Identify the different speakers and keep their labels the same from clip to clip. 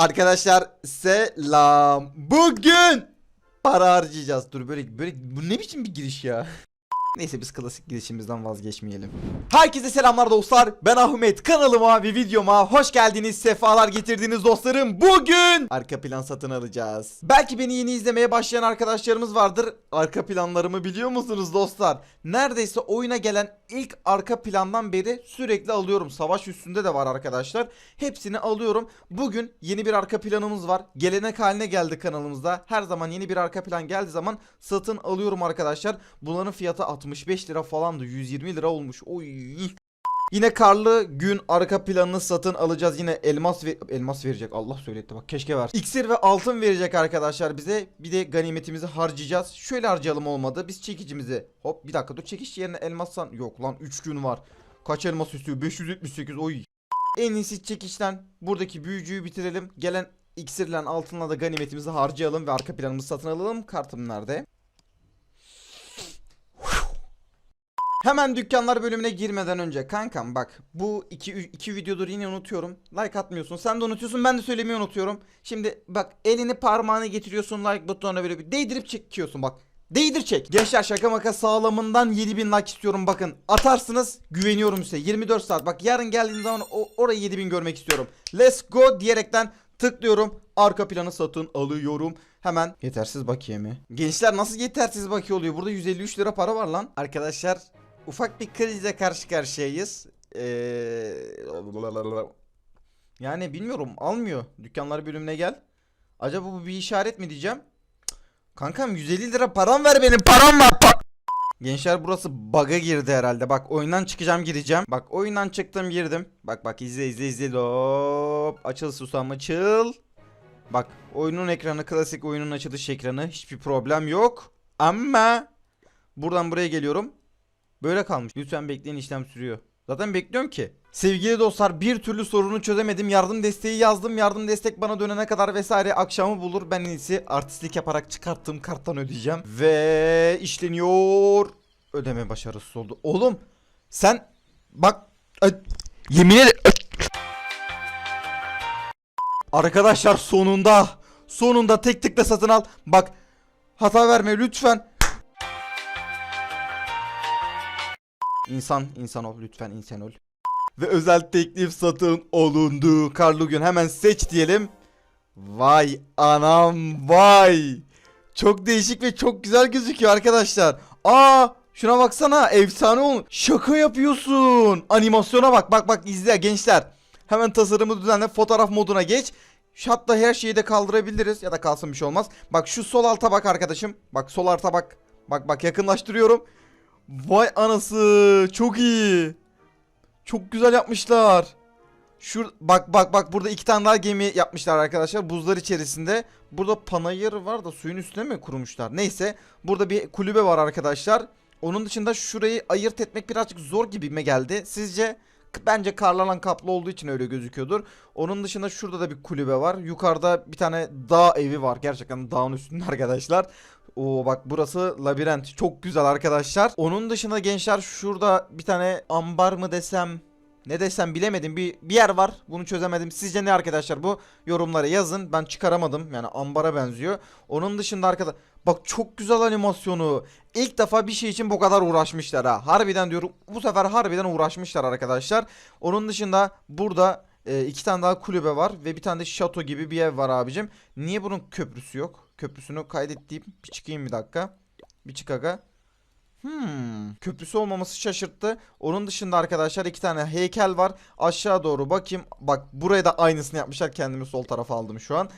Speaker 1: Arkadaşlar selam. Bugün para harcayacağız. Dur böyle böyle bu ne biçim bir giriş ya? Neyse biz klasik girişimizden vazgeçmeyelim. Herkese selamlar dostlar. Ben Ahmet. Kanalıma ve videoma hoş geldiniz. Sefalar getirdiniz dostlarım. Bugün arka plan satın alacağız. Belki beni yeni izlemeye başlayan arkadaşlarımız vardır. Arka planlarımı biliyor musunuz dostlar? Neredeyse oyuna gelen ilk arka plandan beri sürekli alıyorum. Savaş üstünde de var arkadaşlar. Hepsini alıyorum. Bugün yeni bir arka planımız var. Gelenek haline geldi kanalımızda. Her zaman yeni bir arka plan geldiği zaman satın alıyorum arkadaşlar. Bunların fiyatı 65 lira falandı. 120 lira olmuş. Oy. Yine karlı gün arka planını satın alacağız. Yine elmas ve elmas verecek. Allah söyletti bak keşke ver. İksir ve altın verecek arkadaşlar bize. Bir de ganimetimizi harcayacağız. Şöyle harcayalım olmadı. Biz çekicimizi hop bir dakika dur çekiç yerine elmassan yok lan 3 gün var. Kaç elmas istiyor? 578 oy. En iyisi çekişten buradaki büyücüyü bitirelim. Gelen iksirle altınla da ganimetimizi harcayalım ve arka planımızı satın alalım. Kartım nerede? Hemen dükkanlar bölümüne girmeden önce kankam bak bu iki, iki videodur yine unutuyorum. Like atmıyorsun. Sen de unutuyorsun. Ben de söylemeyi unutuyorum. Şimdi bak elini parmağını getiriyorsun like butonuna böyle bir değdirip çekiyorsun bak. Değdir çek. Gençler şaka maka sağlamından 7000 like istiyorum bakın. Atarsınız güveniyorum size. 24 saat. Bak yarın geldiğim zaman o, orayı 7000 görmek istiyorum. Let's go diyerekten tıklıyorum. Arka planı satın alıyorum. Hemen yetersiz bakiye mi? Gençler nasıl yetersiz bakiye oluyor? Burada 153 lira para var lan. Arkadaşlar ufak bir krizle karşı karşıyayız. Ee... Yani bilmiyorum almıyor. Dükkanlar bölümüne gel. Acaba bu bir işaret mi diyeceğim? Kankam 150 lira param ver benim param var. Pa- Gençler burası bug'a girdi herhalde. Bak oyundan çıkacağım gireceğim. Bak oyundan çıktım girdim. Bak bak izle izle izle. Hop. Açıl susam açıl. Bak oyunun ekranı klasik oyunun açılış ekranı. Hiçbir problem yok. Ama buradan buraya geliyorum. Böyle kalmış. Lütfen bekleyin işlem sürüyor. Zaten bekliyorum ki. Sevgili dostlar bir türlü sorunu çözemedim. Yardım desteği yazdım. Yardım destek bana dönene kadar vesaire akşamı bulur. Ben en iyisi artistlik yaparak çıkarttığım karttan ödeyeceğim. Ve işleniyor. Ödeme başarısız oldu. Oğlum sen bak yemin ederim Arkadaşlar sonunda sonunda tek tıkla satın al. Bak hata verme lütfen. İnsan insan ol lütfen insan ol. Ve özel teklif satın olundu. Karlı gün hemen seç diyelim. Vay anam vay. Çok değişik ve çok güzel gözüküyor arkadaşlar. Aa şuna baksana efsane olmuş. Şaka yapıyorsun. Animasyona bak bak bak izle gençler. Hemen tasarımı düzenle fotoğraf moduna geç. Şu Hatta her şeyi de kaldırabiliriz ya da kalsın bir şey olmaz. Bak şu sol alta bak arkadaşım. Bak sol alta bak. Bak bak yakınlaştırıyorum. Vay anası çok iyi. Çok güzel yapmışlar. Şur bak bak bak burada iki tane daha gemi yapmışlar arkadaşlar buzlar içerisinde. Burada panayır var da suyun üstüne mi kurmuşlar? Neyse burada bir kulübe var arkadaşlar. Onun dışında şurayı ayırt etmek birazcık zor gibime geldi. Sizce? Bence karlanan kaplı olduğu için öyle gözüküyordur. Onun dışında şurada da bir kulübe var. Yukarıda bir tane dağ evi var. Gerçekten dağın üstünde arkadaşlar. Oo bak burası labirent. Çok güzel arkadaşlar. Onun dışında gençler şurada bir tane ambar mı desem ne desem bilemedim. Bir, bir yer var. Bunu çözemedim. Sizce ne arkadaşlar bu? Yorumlara yazın. Ben çıkaramadım. Yani ambara benziyor. Onun dışında arkadaş bak çok güzel animasyonu. İlk defa bir şey için bu kadar uğraşmışlar ha. Harbiden diyorum. Bu sefer harbiden uğraşmışlar arkadaşlar. Onun dışında burada e, iki tane daha kulübe var ve bir tane de şato gibi bir ev var abicim. Niye bunun köprüsü yok? Köprüsünü kaydettiğim bir çıkayım bir dakika. Bir çık. Hmm, köprüsü olmaması şaşırttı. Onun dışında arkadaşlar iki tane heykel var. Aşağı doğru bakayım. Bak buraya da aynısını yapmışlar. Kendimi sol tarafa aldım şu an.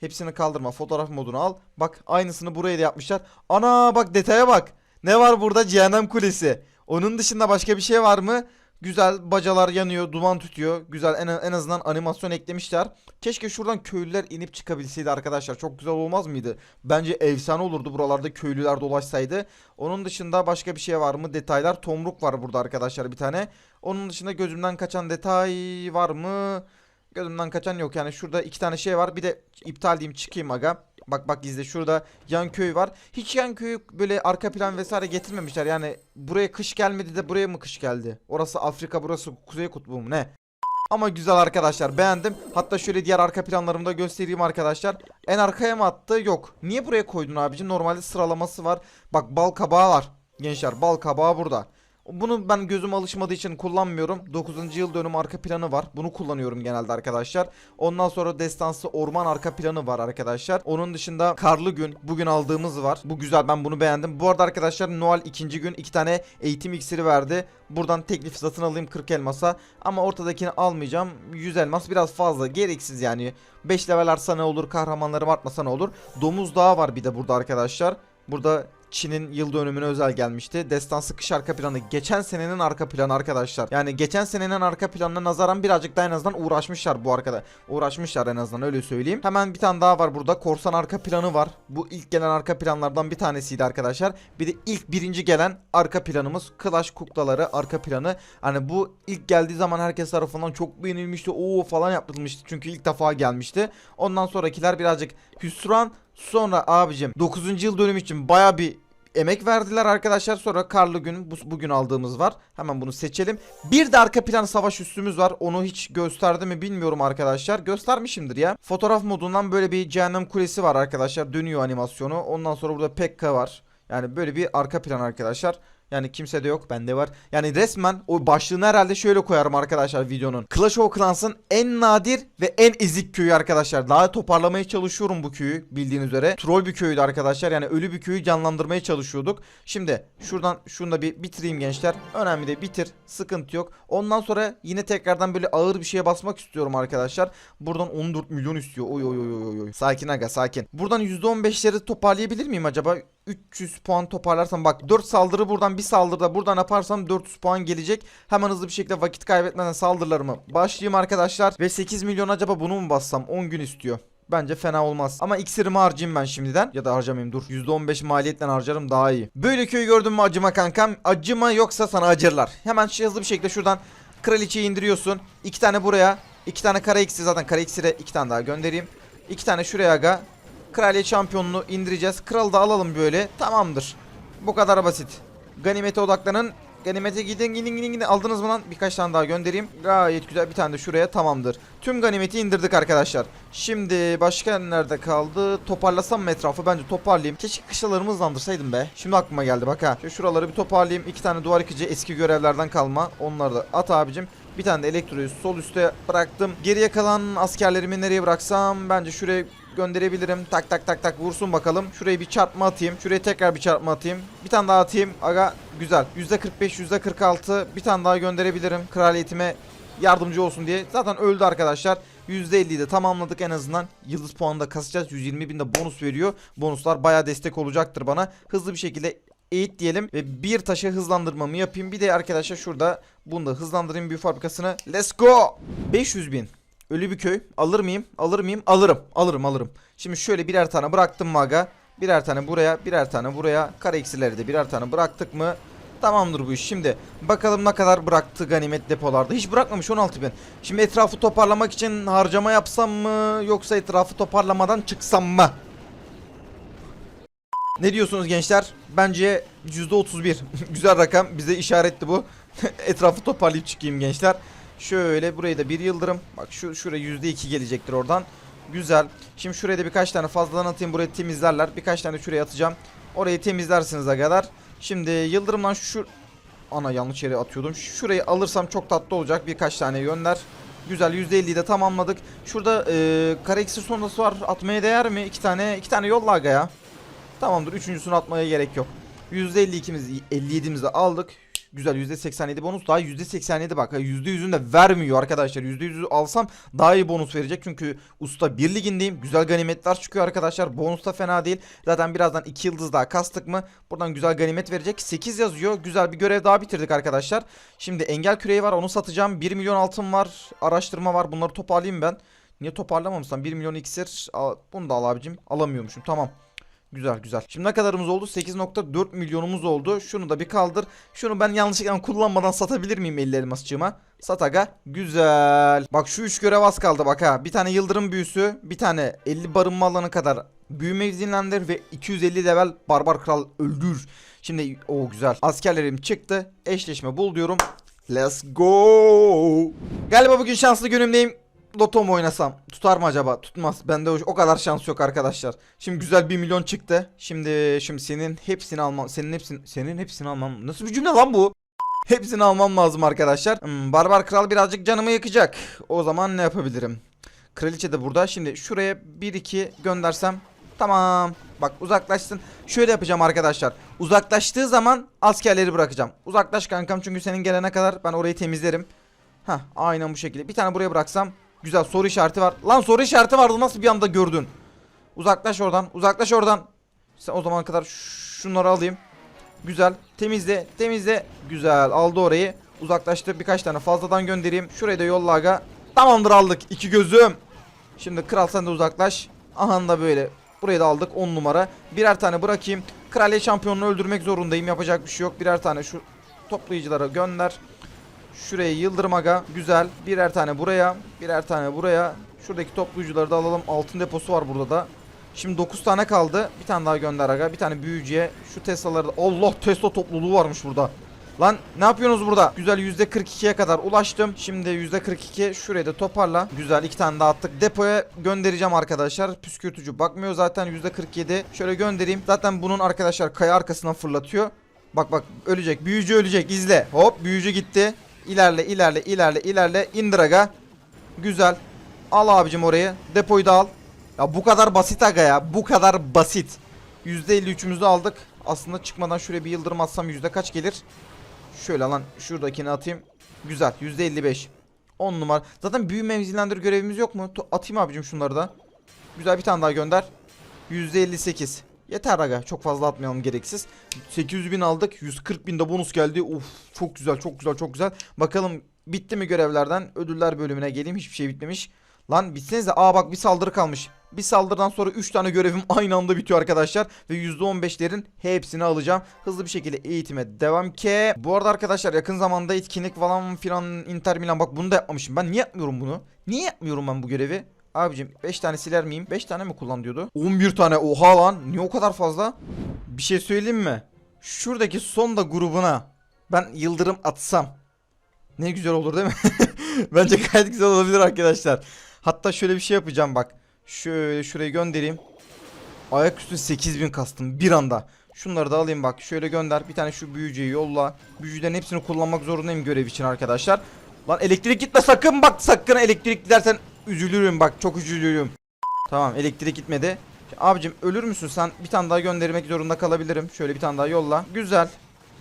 Speaker 1: Hepsini kaldırma. Fotoğraf modunu al. Bak aynısını buraya da yapmışlar. Ana bak detaya bak. Ne var burada? Cehennem Kulesi. Onun dışında başka bir şey var mı? Güzel bacalar yanıyor, duman tütüyor. Güzel en, en azından animasyon eklemişler. Keşke şuradan köylüler inip çıkabilseydi arkadaşlar. Çok güzel olmaz mıydı? Bence efsane olurdu buralarda köylüler dolaşsaydı. Onun dışında başka bir şey var mı? Detaylar. Tomruk var burada arkadaşlar bir tane. Onun dışında gözümden kaçan detay var mı? Gözümden kaçan yok yani şurada iki tane şey var. Bir de iptal diyeyim çıkayım aga. Bak bak izle şurada yan köy var. Hiç yan köyü böyle arka plan vesaire getirmemişler. Yani buraya kış gelmedi de buraya mı kış geldi? Orası Afrika burası Kuzey Kutbu mu ne? Ama güzel arkadaşlar beğendim. Hatta şöyle diğer arka planlarımı da göstereyim arkadaşlar. En arkaya mı attı? Yok. Niye buraya koydun abicim? Normalde sıralaması var. Bak bal kabağı var. Gençler bal kabağı burada. Bunu ben gözüm alışmadığı için kullanmıyorum. 9. yıl dönüm arka planı var. Bunu kullanıyorum genelde arkadaşlar. Ondan sonra destansı orman arka planı var arkadaşlar. Onun dışında karlı gün bugün aldığımız var. Bu güzel ben bunu beğendim. Bu arada arkadaşlar Noel ikinci gün iki tane eğitim iksiri verdi. Buradan teklif satın alayım 40 elmasa. Ama ortadakini almayacağım. 100 elmas biraz fazla. Gereksiz yani. 5 level artsa ne olur? Kahramanlarım artmasa ne olur? Domuz dağı var bir de burada arkadaşlar. Burada Çin'in yıl dönümüne özel gelmişti. Destansı kış arka planı. Geçen senenin arka planı arkadaşlar. Yani geçen senenin arka planına nazaran birazcık daha en azından uğraşmışlar bu arkada. Uğraşmışlar en azından öyle söyleyeyim. Hemen bir tane daha var burada. Korsan arka planı var. Bu ilk gelen arka planlardan bir tanesiydi arkadaşlar. Bir de ilk birinci gelen arka planımız. Clash kuklaları arka planı. Hani bu ilk geldiği zaman herkes tarafından çok beğenilmişti. Oo falan yapılmıştı. Çünkü ilk defa gelmişti. Ondan sonrakiler birazcık hüsran. Sonra abicim 9. yıl dönümü için baya bir emek verdiler arkadaşlar. Sonra karlı gün bu, bugün aldığımız var. Hemen bunu seçelim. Bir de arka plan savaş üstümüz var. Onu hiç gösterdi mi bilmiyorum arkadaşlar. Göstermişimdir ya. Fotoğraf modundan böyle bir cehennem kulesi var arkadaşlar. Dönüyor animasyonu. Ondan sonra burada Pekka var. Yani böyle bir arka plan arkadaşlar. Yani kimse de yok bende var. Yani resmen o başlığını herhalde şöyle koyarım arkadaşlar videonun. Clash of Clans'ın en nadir ve en ezik köyü arkadaşlar. Daha toparlamaya çalışıyorum bu köyü bildiğiniz üzere. Troll bir köydü arkadaşlar. Yani ölü bir köyü canlandırmaya çalışıyorduk. Şimdi şuradan şunu da bir bitireyim gençler. Önemli de bitir. Sıkıntı yok. Ondan sonra yine tekrardan böyle ağır bir şeye basmak istiyorum arkadaşlar. Buradan 14 milyon istiyor. Oy oy oy oy oy. Sakin aga sakin. Buradan %15'leri toparlayabilir miyim acaba? 300 puan toparlarsam bak 4 saldırı buradan bir saldırıda buradan yaparsam 400 puan gelecek. Hemen hızlı bir şekilde vakit kaybetmeden saldırılarımı başlayayım arkadaşlar. Ve 8 milyon acaba bunu mu bassam 10 gün istiyor. Bence fena olmaz. Ama iksirimi harcayayım ben şimdiden. Ya da harcamayayım dur. %15 maliyetten harcarım daha iyi. Böyle köyü gördün mü acıma kankam? Acıma yoksa sana acırlar. Hemen hızlı bir şekilde şuradan kraliçeyi indiriyorsun. İki tane buraya. iki tane kara iksir zaten kara iksire iki tane daha göndereyim. İki tane şuraya aga. Kraliyet şampiyonunu indireceğiz. Kralı da alalım böyle. Tamamdır. Bu kadar basit. Ganimete odaklanın. Ganimete gidin gidin gidin gidin. Aldınız mı lan? Birkaç tane daha göndereyim. Gayet güzel bir tane de şuraya tamamdır. Tüm ganimeti indirdik arkadaşlar. Şimdi başka nerede kaldı? Toparlasam mı etrafı? Bence toparlayayım. Keşke kışlalarımı hızlandırsaydım be. Şimdi aklıma geldi bak ha. Şu şuraları bir toparlayayım. İki tane duvar yıkıcı eski görevlerden kalma. Onları da at abicim. Bir tane de elektroyu sol üste bıraktım. Geriye kalan askerlerimi nereye bıraksam? Bence şuraya gönderebilirim. Tak tak tak tak vursun bakalım. Şuraya bir çarpma atayım. Şuraya tekrar bir çarpma atayım. Bir tane daha atayım. Aga güzel. %45, %46 bir tane daha gönderebilirim. Kraliyetime yardımcı olsun diye. Zaten öldü arkadaşlar. %50'yi de tamamladık en azından. Yıldız puanı da kasacağız. 120 bin de bonus veriyor. Bonuslar baya destek olacaktır bana. Hızlı bir şekilde eğit diyelim ve bir taşı hızlandırmamı yapayım. Bir de arkadaşlar şurada bunu da hızlandırayım büyü fabrikasını. Let's go. 500 bin. Ölü bir köy. Alır mıyım? Alır mıyım? Alırım. Alırım alırım. Şimdi şöyle birer tane bıraktım maga. Birer tane buraya, birer tane buraya. Kara iksirleri de birer tane bıraktık mı? Tamamdır bu iş. Şimdi bakalım ne kadar bıraktı ganimet depolarda. Hiç bırakmamış 16 bin. Şimdi etrafı toparlamak için harcama yapsam mı? Yoksa etrafı toparlamadan çıksam mı? Ne diyorsunuz gençler? Bence %31. Güzel rakam. Bize işaretti bu. etrafı toparlayıp çıkayım gençler. Şöyle burayı da bir yıldırım. Bak şu şuraya %2 gelecektir oradan. Güzel. Şimdi şuraya da birkaç tane fazladan atayım. Burayı temizlerler. Birkaç tane şuraya atacağım. Orayı temizlersiniz kadar. Şimdi yıldırımdan şu... Ana yanlış yere atıyordum. Şurayı alırsam çok tatlı olacak. Birkaç tane gönder. Güzel %50'yi de tamamladık. Şurada e, kara iksir sondası var. Atmaya değer mi? İki tane, iki tane yolla aga ya. Tamamdır. Üçüncüsünü atmaya gerek yok. %52'miz 57'mizi de aldık. Güzel %87 bonus. Daha %87 bak %100'ünü de vermiyor arkadaşlar. %100'ü alsam daha iyi bonus verecek çünkü usta bir ligindeyim. Güzel ganimetler çıkıyor arkadaşlar. Bonus da fena değil. Zaten birazdan 2 yıldız daha kastık mı buradan güzel ganimet verecek. 8 yazıyor. Güzel bir görev daha bitirdik arkadaşlar. Şimdi engel küreği var onu satacağım. 1 milyon altın var araştırma var. Bunları toparlayayım ben. Niye toparlamamışsam? 1 milyon iksir bunu da al abicim. Alamıyormuşum. Tamam Güzel güzel. Şimdi ne kadarımız oldu? 8.4 milyonumuz oldu. Şunu da bir kaldır. Şunu ben yanlışlıkla kullanmadan satabilir miyim 50 elmasçığıma? Sat aga. Güzel. Bak şu 3 görev az kaldı bak ha. Bir tane yıldırım büyüsü. Bir tane 50 barınma alanı kadar büyüme izinlendir ve 250 level barbar kral öldür. Şimdi o güzel. Askerlerim çıktı. Eşleşme bul diyorum. Let's go. Galiba bugün şanslı günümdeyim. Loto mu oynasam? Tutar mı acaba? Tutmaz. Bende o, kadar şans yok arkadaşlar. Şimdi güzel 1 milyon çıktı. Şimdi şimdi senin hepsini almam. Senin hepsini senin hepsini almam. Nasıl bir cümle lan bu? Hepsini almam lazım arkadaşlar. Hmm, Barbar Kral birazcık canımı yakacak. O zaman ne yapabilirim? Kraliçe de burada. Şimdi şuraya 1-2 göndersem. Tamam. Bak uzaklaşsın. Şöyle yapacağım arkadaşlar. Uzaklaştığı zaman askerleri bırakacağım. Uzaklaş kankam çünkü senin gelene kadar ben orayı temizlerim. Hah aynen bu şekilde. Bir tane buraya bıraksam. Güzel soru işareti var. Lan soru işareti vardı nasıl bir anda gördün? Uzaklaş oradan. Uzaklaş oradan. Sen o zamana kadar şunları alayım. Güzel. Temizle. Temizle. Güzel. Aldı orayı. Uzaklaştı. Birkaç tane fazladan göndereyim. Şurayı da yolla aga. Tamamdır aldık. İki gözüm. Şimdi kral sen de uzaklaş. Aha da böyle. Burayı da aldık 10 numara. Birer tane bırakayım. Kraliyet şampiyonunu öldürmek zorundayım. Yapacak bir şey yok. Birer tane şu toplayıcılara gönder. Şuraya Yıldırım Aga. Güzel. Birer tane buraya. Birer tane buraya. Şuradaki toplayıcıları da alalım. Altın deposu var burada da. Şimdi 9 tane kaldı. Bir tane daha gönder Aga. Bir tane büyücüye. Şu Tesla'ları da... Allah Tesla topluluğu varmış burada. Lan ne yapıyorsunuz burada? Güzel %42'ye kadar ulaştım. Şimdi %42 şurayı da toparla. Güzel iki tane daha attık. Depoya göndereceğim arkadaşlar. Püskürtücü bakmıyor zaten %47. Şöyle göndereyim. Zaten bunun arkadaşlar kaya arkasından fırlatıyor. Bak bak ölecek. Büyücü ölecek. İzle. Hop büyücü gitti. İlerle ilerle ilerle ilerle. İndir aga. Güzel. Al abicim orayı. Depoyu da al. Ya bu kadar basit aga ya. Bu kadar basit. %53'ümüzü aldık. Aslında çıkmadan şuraya bir yıldırım atsam yüzde kaç gelir? Şöyle lan şuradakini atayım. Güzel %55. 10 numara. Zaten büyü mevzilendir görevimiz yok mu? Atayım abicim şunları da. Güzel bir tane daha gönder. %58. Yeter aga. Çok fazla atmayalım gereksiz. 800 bin aldık. 140 bin de bonus geldi. Uf çok güzel çok güzel çok güzel. Bakalım bitti mi görevlerden? Ödüller bölümüne geleyim. Hiçbir şey bitmemiş. Lan bitsenize. Aa bak bir saldırı kalmış. Bir saldırıdan sonra 3 tane görevim aynı anda bitiyor arkadaşlar. Ve %15'lerin hepsini alacağım. Hızlı bir şekilde eğitime devam ki. Bu arada arkadaşlar yakın zamanda etkinlik falan filan Inter Milan bak bunu da yapmamışım. Ben niye yapmıyorum bunu? Niye yapmıyorum ben bu görevi? Abicim 5 tane siler miyim? 5 tane mi kullan diyordu? 11 tane oha lan. Niye o kadar fazla? Bir şey söyleyeyim mi? Şuradaki sonda grubuna ben yıldırım atsam. Ne güzel olur değil mi? Bence gayet güzel olabilir arkadaşlar. Hatta şöyle bir şey yapacağım bak. Şöyle şuraya göndereyim. Ayaküstü 8000 kastım bir anda. Şunları da alayım bak. Şöyle gönder. Bir tane şu büyücüyü yolla. Büyücülerin hepsini kullanmak zorundayım görev için arkadaşlar. Lan elektrik gitme sakın bak sakın elektrik gidersen üzülürüm bak çok üzülürüm. Tamam elektrik gitmedi. Abicim ölür müsün sen? Bir tane daha göndermek zorunda kalabilirim. Şöyle bir tane daha yolla. Güzel.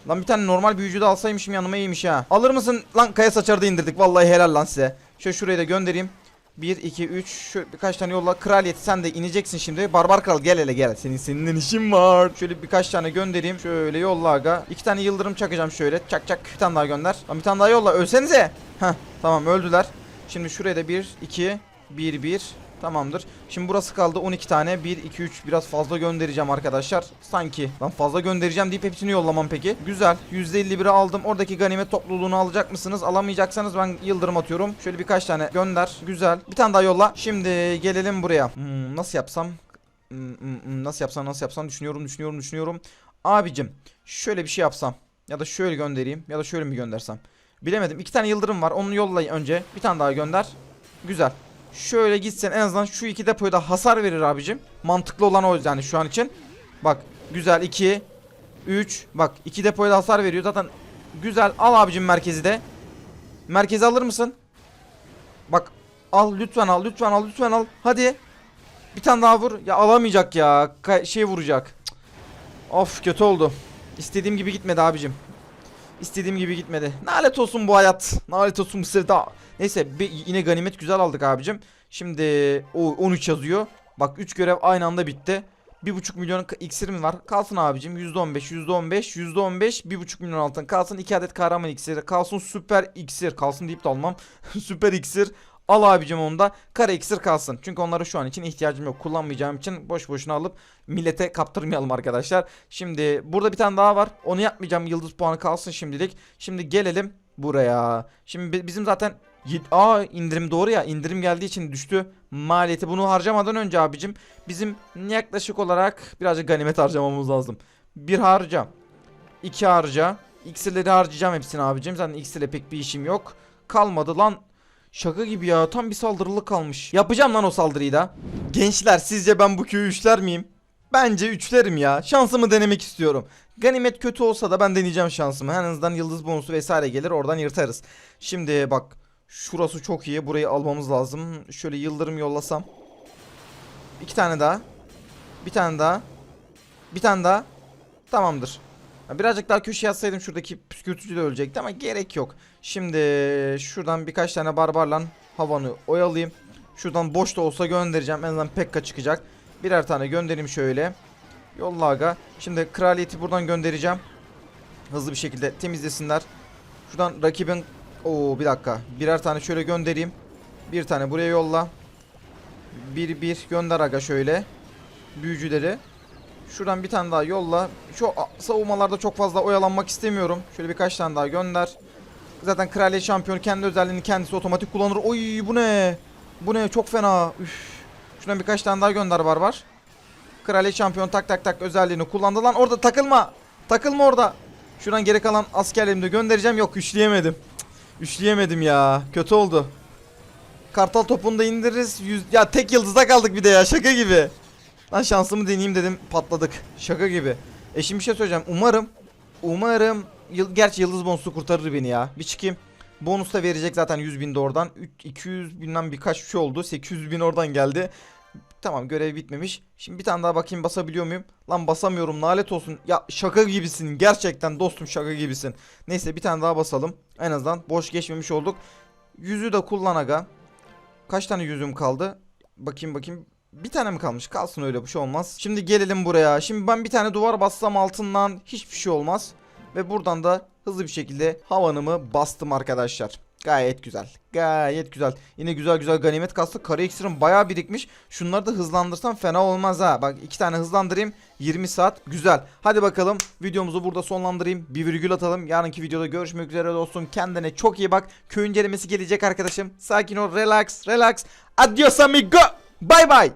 Speaker 1: Lan bir tane normal büyücü de alsaymışım yanıma iyiymiş ha. Alır mısın? Lan kaya saçarı da indirdik. Vallahi helal lan size. Şöyle şurayı da göndereyim. 1, 2, 3. Şu birkaç tane yolla. Kraliyet sen de ineceksin şimdi. Barbar kral gel hele gel. Senin seninle işin var. Şöyle birkaç tane göndereyim. Şöyle yolla aga. İki tane yıldırım çakacağım şöyle. Çak çak. Bir tane daha gönder. Lan bir tane daha yolla. Ölsenize. Heh tamam öldüler. Şimdi şuraya da 1, 2, 1, 1. Tamamdır. Şimdi burası kaldı 12 tane. 1, 2, 3 biraz fazla göndereceğim arkadaşlar. Sanki ben fazla göndereceğim deyip hepsini yollamam peki. Güzel. %51'i aldım. Oradaki ganimet topluluğunu alacak mısınız? Alamayacaksanız ben yıldırım atıyorum. Şöyle birkaç tane gönder. Güzel. Bir tane daha yolla. Şimdi gelelim buraya. Hmm, nasıl yapsam? Hmm, hmm, hmm, nasıl yapsam nasıl yapsam düşünüyorum düşünüyorum düşünüyorum. Abicim şöyle bir şey yapsam. Ya da şöyle göndereyim. Ya da şöyle mi göndersem. Bilemedim. İki tane yıldırım var. Onu yollayın önce. Bir tane daha gönder. Güzel. Şöyle gitsen en azından şu iki depoya da hasar verir abicim. Mantıklı olan o yani şu an için. Bak güzel 2 3 bak iki depoya da hasar veriyor. Zaten güzel al abicim merkezi de. Merkezi alır mısın? Bak al lütfen al lütfen al lütfen al. Hadi. Bir tane daha vur. Ya alamayacak ya. Ka- şey vuracak. Cık. Of kötü oldu. İstediğim gibi gitmedi abicim. İstediğim gibi gitmedi. Nalet olsun bu hayat. Nalet olsun bu. Neyse bir, yine ganimet güzel aldık abicim. Şimdi o 13 yazıyor. Bak 3 görev aynı anda bitti. 1.5 milyon k- iksir mi var? Kalsın abicim. %15, %15, %15, 1.5 milyon altın. Kalsın 2 adet kahraman iksiri. Kalsın süper iksir. Kalsın deyip de almam. süper iksir. Al abicim onu da. Kara iksir kalsın. Çünkü onlara şu an için ihtiyacım yok. Kullanmayacağım için boş boşuna alıp millete kaptırmayalım arkadaşlar. Şimdi burada bir tane daha var. Onu yapmayacağım. Yıldız puanı kalsın şimdilik. Şimdi gelelim buraya. Şimdi bi- bizim zaten Aa indirim doğru ya indirim geldiği için düştü maliyeti bunu harcamadan önce abicim bizim yaklaşık olarak birazcık ganimet harcamamız lazım. Bir harca, iki harca, iksirleri harcayacağım hepsini abicim. Zaten iksirle pek bir işim yok. Kalmadı lan. Şaka gibi ya. Tam bir saldırılık kalmış. Yapacağım lan o saldırıyı da. Gençler sizce ben bu köyü üçler miyim? Bence üçlerim ya. Şansımı denemek istiyorum. Ganimet kötü olsa da ben deneyeceğim şansımı. En azından yıldız bonusu vesaire gelir oradan yırtarız. Şimdi bak şurası çok iyi. Burayı almamız lazım. Şöyle yıldırım yollasam. İki tane daha. Bir tane daha. Bir tane daha. Tamamdır. Birazcık daha köşeye atsaydım şuradaki püskürtücü de ölecekti ama gerek yok. Şimdi şuradan birkaç tane barbarla havanı oyalayayım. Şuradan boş da olsa göndereceğim. En azından Pekka çıkacak. Birer tane göndereyim şöyle. Yolla aga. Şimdi kraliyeti buradan göndereceğim. Hızlı bir şekilde temizlesinler. Şuradan rakibin... Oo bir dakika. Birer tane şöyle göndereyim. Bir tane buraya yolla. Bir bir gönder aga şöyle. Büyücüleri. Şuradan bir tane daha yolla. Şu savunmalarda çok fazla oyalanmak istemiyorum. Şöyle birkaç tane daha gönder. Zaten kraliyet şampiyonu kendi özelliğini kendisi otomatik kullanır. Oy bu ne? Bu ne? Çok fena. Üf. Şuradan birkaç tane daha gönder var var. Kraliyet şampiyon tak tak tak özelliğini kullandı lan. Orada takılma. Takılma orada. Şuradan geri kalan askerlerimi de göndereceğim. Yok üçleyemedim. Cık, Üçleyemedim ya. Kötü oldu. Kartal topunu da indiririz. Yüz... Ya tek yıldızda kaldık bir de ya. Şaka gibi. Lan şansımı deneyeyim dedim. Patladık. Şaka gibi. E şimdi bir şey söyleyeceğim. Umarım. Umarım. Yıl... Gerçi yıldız bonusu kurtarır beni ya. Bir çıkayım. Bonus da verecek zaten 100 bin de oradan. Üç- 200 binden birkaç bir şey oldu. 800 bin oradan geldi. Tamam görev bitmemiş. Şimdi bir tane daha bakayım basabiliyor muyum? Lan basamıyorum lanet olsun. Ya şaka gibisin. Gerçekten dostum şaka gibisin. Neyse bir tane daha basalım. En azından boş geçmemiş olduk. Yüzü de kullan. Kaç tane yüzüm kaldı? Bakayım bakayım. Bir tane mi kalmış? Kalsın öyle bir şey olmaz. Şimdi gelelim buraya. Şimdi ben bir tane duvar bassam altından hiçbir şey olmaz. Ve buradan da hızlı bir şekilde havanımı bastım arkadaşlar. Gayet güzel. Gayet güzel. Yine güzel güzel ganimet kastı. Kara iksirim bayağı birikmiş. Şunları da hızlandırsam fena olmaz ha. Bak iki tane hızlandırayım. 20 saat. Güzel. Hadi bakalım. Videomuzu burada sonlandırayım. Bir virgül atalım. Yarınki videoda görüşmek üzere dostum. Kendine çok iyi bak. Köy incelemesi gelecek arkadaşım. Sakin ol. Relax. Relax. Adios amigo. Bye bye.